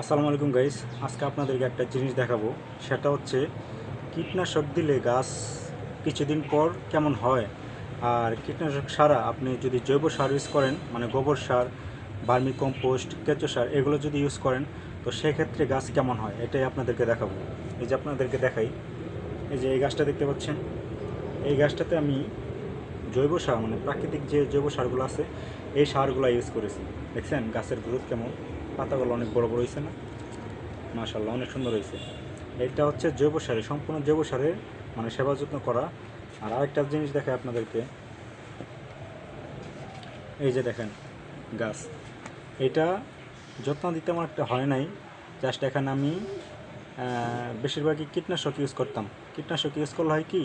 আসসালামু আলাইকুম গাইস, আজকে আপনাদেরকে একটা জিনিস দেখাবো। সেটা হচ্ছে কীটনাশক দিলে গাছ কিছুদিন পর কেমন হয়। আর কীটনাশক সারা আপনি যদি জৈব সার ইউজ করেন মানে গোবর সার, বার্মি কম্পোস্ট, কেঁচো সার, এগুলো যদি ইউজ করেন, তো সেক্ষেত্রে গাছ কেমন হয়? এটাই আপনাদেরকে দেখাবো। এই যে আপনাদেরকে দেখাই, এই যে এই গাছটা দেখতে পাচ্ছেন? এই গাছটাতে আমি জৈব সার মানে প্রাকৃতিক যে জৈব সারগুলো আছে, এই সারগুলো ইউজ করেছি। দেখছেন? গাছের গ্রোথ কেমন? পাতাগুলো অনেক বড় বড় হয়েছে না? মাশাল্লাহ অনেক সুন্দর হয়েছে এটা হচ্ছে জৈব সারে সম্পূর্ণ জৈব সারের মানে সেবা যত্ন করা। আর আরেকটা জিনিস দেখায় আপনাদেরকে। এই যে দেখেন, গাছ। এটা যত্ন দিতে আমার একটা হয় নাই। জাস্ট এখানে আমি বেশিরভাগই কীটনাশক ইউজ করতাম। কীটনাশক ইউজ করলে হয় কি,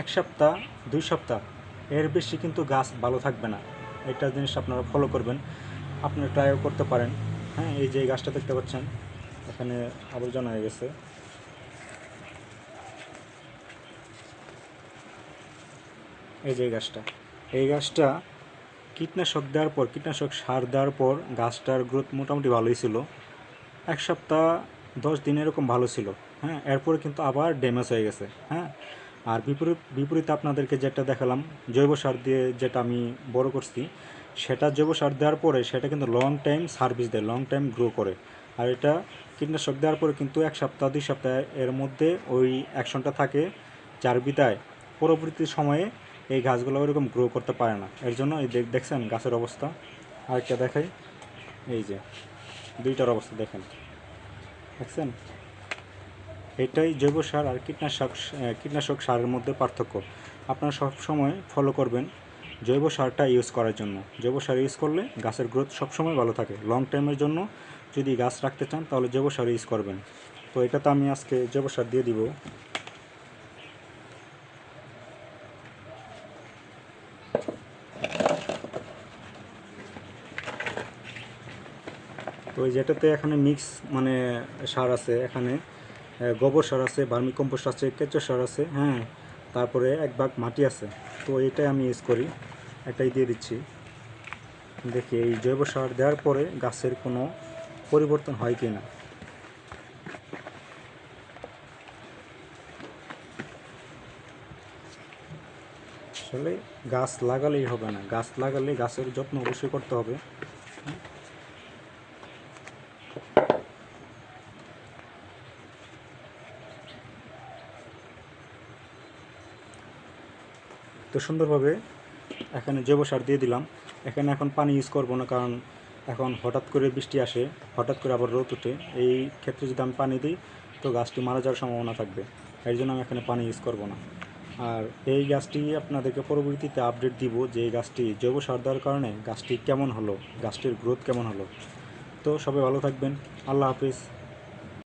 এক সপ্তাহ, দুই সপ্তাহ, এর বেশি কিন্তু গাছ ভালো থাকবে না। এটা জিনিস আপনারা ফলো করবেন। আপনারা ট্রাইও করতে পারেন। হ্যাঁ এই যে গাছটা দেখতে পাচ্ছেন, এখানে আবর্জনা হয়ে গেছে। এই যে গাছটা, এই গাছটা কীটনাশক দেওয়ার পর, কীটনাশক সার দেওয়ার পর গাছটার গ্রোথ মোটামুটি ভালোই ছিল। এক সপ্তাহ, দশ দিন এরকম ভালো ছিল। হ্যাঁ এরপরে কিন্তু আবার ড্যামেজ হয়ে গেছে। হ্যাঁ আর বিপরীত বিপরীতে আপনাদেরকে যেটা দেখালাম, জৈব সার দিয়ে যেটা আমি বড় করছি সেটা জৈব সার দেওয়ার পরে সেটা কিন্তু লং টাইম সার্ভিস দেয় লং টাইম গ্রো করে। আর এটা কীটনাশক দেওয়ার পরে কিন্তু এক সপ্তাহ, দুই সপ্তাহ এর মধ্যে ওই অ্যাকশনটা থাকে যার বিদায় পরবর্তী সময়ে এই গাছগুলো ওইরকম গ্রো করতে পারে না। এর জন্য এই দেখ- দেখছেন গাছের অবস্থা। আরেকটা দেখাই। এই যে দুইটার অবস্থা দেখেন। দেখছেন? এটাই জৈব সার আর কীটনাশক কীটনাশক সারের মধ্যে পার্থক্য। আপনারা সব সময় ফলো করবেন। জৈব সারটা ইউজ করার জন্য। জৈব সার ইউজ করলে গাছের গ্রোথ সবসময় ভালো থাকে। লং টাইমের জন্য যদি গাছ রাখতে চান, তাহলে জৈব সার ইউজ করবেন। তো এটা তো আমি আজকে জৈব সার দিয়ে দিব। তো যেটাতে এখানে মিক্স মানে সার আছে, এখানে গোবর সার আছে ভার্মি কম্পোস্ট আছে, কেঁচো সার আছে হ্যাঁ তারপরে এক ভাগ মাটি আছে। তো এটাই আমি ইউজ করি। এটাই দিয়ে দিচ্ছি। দেখি, এই জৈব সার দেওয়ার পরে গাছের কোনো পরিবর্তন হয় কি না? আসলে গাছ লাগালেই হবে না। গাছ লাগালে গাছের যত্ন অবশ্যই করতে হবে। তো সুন্দরভাবে এখানে জৈব সার দিয়ে দিলাম। এখানে এখন পানি ইউজ করব না, কারণ এখন হঠাৎ করে বৃষ্টি আসে, হঠাৎ করে আবার রোদ ওঠে। এই ক্ষেত্রে যদি আমি পানি দিই, তো গাছটি মারা যাওয়ার সম্ভাবনা থাকবে। এর জন্য আমি এখানে পানি ইউজ করব না। আর এই গাছটি আপনাদেরকে পরবর্তীতে আপডেট দিব যে এই গাছটি জৈব সার দেওয়ার কারণে গাছটি কেমন হলো, গাছটির গ্রোথ কেমন হলো। তো সবাই ভালো থাকবেন। আল্লাহ হাফিজ।